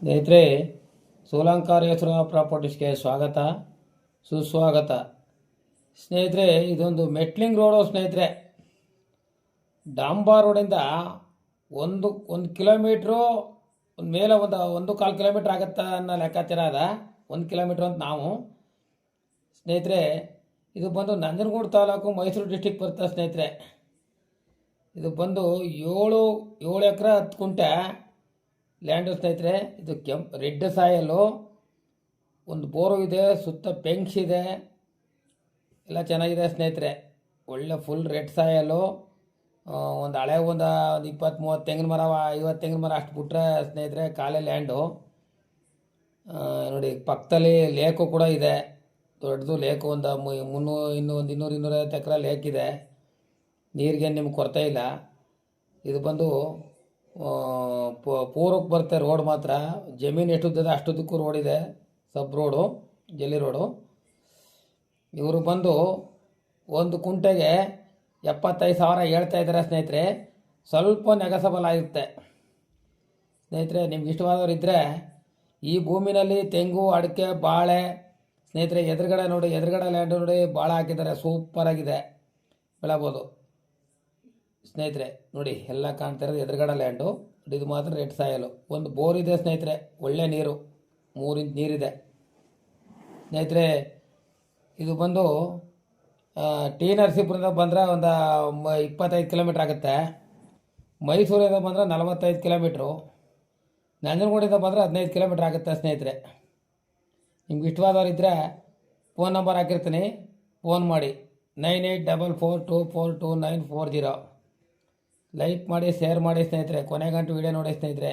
ಸ್ನೇಹಿತರೆ, ಸೋಲಂಕಾರೇಶ್ವರ ಪ್ರಾಪರ್ಟೀಸ್ಗೆ ಸ್ವಾಗತ, ಸುಸ್ವಾಗತ. ಸ್ನೇಹಿತರೆ, ಇದೊಂದು ಮೆಟ್ಲಿಂಗ್ ರೋಡು ಸ್ನೇಹಿತರೆ. ಡಾಂಬಾ ರೋಡಿಂದ ಒಂದು ಒಂದು ಕಿಲೋಮೀಟ್ರು, ಒಂದು ಮೇಲೆ ಒಂದು ಒಂದು ಕಾಲು ಕಿಲೋಮೀಟ್ರ್ ಆಗುತ್ತೆ ಅನ್ನೋ ಲೆಕ್ಕಾಚಾರ ಅದ. ಒಂದು ಕಿಲೋಮೀಟ್ರ್ ಅಂತ ನಾವು. ಸ್ನೇಹಿತರೆ, ಇದು ಬಂದು ನಂಜನಗೂಡು ತಾಲೂಕು ಮೈಸೂರು ಡಿಸ್ಟಿಕ್ ಬರ್ತದೆ ಸ್ನೇಹಿತರೆ. ಇದು ಬಂದು ಏಳು ಏಳು ಎಕರೆ ಹತ್ತು ಕುಂಟೆ ಲ್ಯಾಂಡು ಸ್ನೇಹಿತರೆ, ಇದು ಕೆಂಪು, ರೆಡ್ ಸಾಯಲು, ಒಂದು ಬೋರು ಇದೆ, ಸುತ್ತ ಪೆಂಕ್ಸ್ ಇದೆ. ಎಲ್ಲ ಚೆನ್ನಾಗಿದೆ ಸ್ನೇಹಿತರೆ. ಒಳ್ಳೆ ಫುಲ್ ರೆಡ್ ಸಾಯಲು. ಒಂದು ಹಳೆ, ಒಂದು ಒಂದು ಇಪ್ಪತ್ತು ಮೂವತ್ತು ತೆಂಗಿನ ಮರ, ಐವತ್ತು ತೆಂಗಿನ ಮರ ಅಷ್ಟು ಬಿಟ್ರೆ ಸ್ನೇಹಿತರೆ ಖಾಲಿ ಲ್ಯಾಂಡು ನೋಡಿ, ಪಕ್ಕದಲ್ಲಿ ಲೇಕು ಕೂಡ ಇದೆ. ದೊಡ್ಡದು ಲೇಕು, ಒಂದು ಮುನ್ನೂ, ಇನ್ನೂ ಒಂದು ಇನ್ನೂರು, ಇನ್ನೂರೈವತ್ತು ಎಕರೆ ಲೇಕ್ ಇದೆ. ನೀರಿಗೆ ನಿಮ್ಗೆ ಕೊರತೆ ಇಲ್ಲ. ಇದು ಬಂದು ಪೂರ್ವಕ್ಕೆ ಬರುತ್ತೆ ರೋಡ್ ಮಾತ್ರ. ಜಮೀನು ಎಷ್ಟುದ್ದಿದೆ ಅಷ್ಟುದಕ್ಕೂ ರೋಡ್ ಇದೆ. ಸಬ್ ರೋಡು ಜಲ್ಲಿ ರೋಡು ಇವರು ಬಂದು ಒಂದು ಕುಂಟೆಗೆ ಎಪ್ಪತ್ತೈದು ಸಾವಿರ ಹೇಳ್ತಾ ಇದ್ದಾರೆ ಸ್ನೇಹಿತರೆ. ಸ್ವಲ್ಪ ನೆಗಸಬಲ್ ಆಗಿರುತ್ತೆ ಸ್ನೇಹಿತರೆ, ನಿಮ್ಗೆ ಇಷ್ಟವಾದವ್ರು ಇದ್ದರೆ ಈ ಭೂಮಿನಲ್ಲಿ ತೆಂಗು, ಅಡಿಕೆ, ಬಾಳೆ, ಸ್ನೇಹಿತರೆ, ಎದುರುಗಡೆ ನೋಡಿ, ಎದುರುಗಡೆ ಲ್ಯಾಂಡ್ ನೋಡಿ ಭಾಳ ಹಾಕಿದ್ದಾರೆ. ಸೂಪರಾಗಿದೆ ಬೆಳಬೋದು. ಸ್ನೇಹಿತರೆ, ನೋಡಿ, ಎಲ್ಲ ಕಾಣ್ತಾ ಇರೋದು ಎದುರುಗಡೆ ಲ್ಯಾಂಡು ಇದು ಮಾತ್ರ ರೆಡ್ ಸಾಯಲು ಒಂದು ಬೋರ್ ಇದೆ ಸ್ನೇಹಿತರೆ, ಒಳ್ಳೆ ನೀರು. ಮೂರು ಇಂಚ್ ನೀರಿದೆ. ಸ್ನೇಹಿತರೆ, ಇದು ಬಂದು ಟಿ ನರಸೀಪುರದಿಂದ ಬಂದರೆ ಒಂದು ಇಪ್ಪತ್ತೈದು ಕಿಲೋಮೀಟ್ರ್ ಆಗುತ್ತೆ. ಮೈಸೂರಿಂದ ಬಂದರೆ ನಲವತ್ತೈದು ಕಿಲೋಮೀಟ್ರು ನಂಜನಗೂಡಿಂದ ಬಂದರೆ ಹದಿನೈದು ಕಿಲೋಮೀಟ್ರ್ ಆಗುತ್ತೆ ಸ್ನೇಹಿತರೆ. ನಿಮ್ಗೆ ಇಷ್ಟವಾದವ್ರು ಇದ್ದರೆ ಫೋನ್ ನಂಬರ್ ಹಾಕಿರ್ತೀನಿ. ಫೋನ್ ಮಾಡಿ. Nine eight double four two four two nine four zero like ಮಾಡಿ ಶೇರ್ ಮಾಡಿ ಸ್ನೇಹಿತರೆ. ಕೊನೆಗಂಟು ವಿಡಿಯೋ ನೋಡಿ ಸ್ನೇಹಿತರೆ.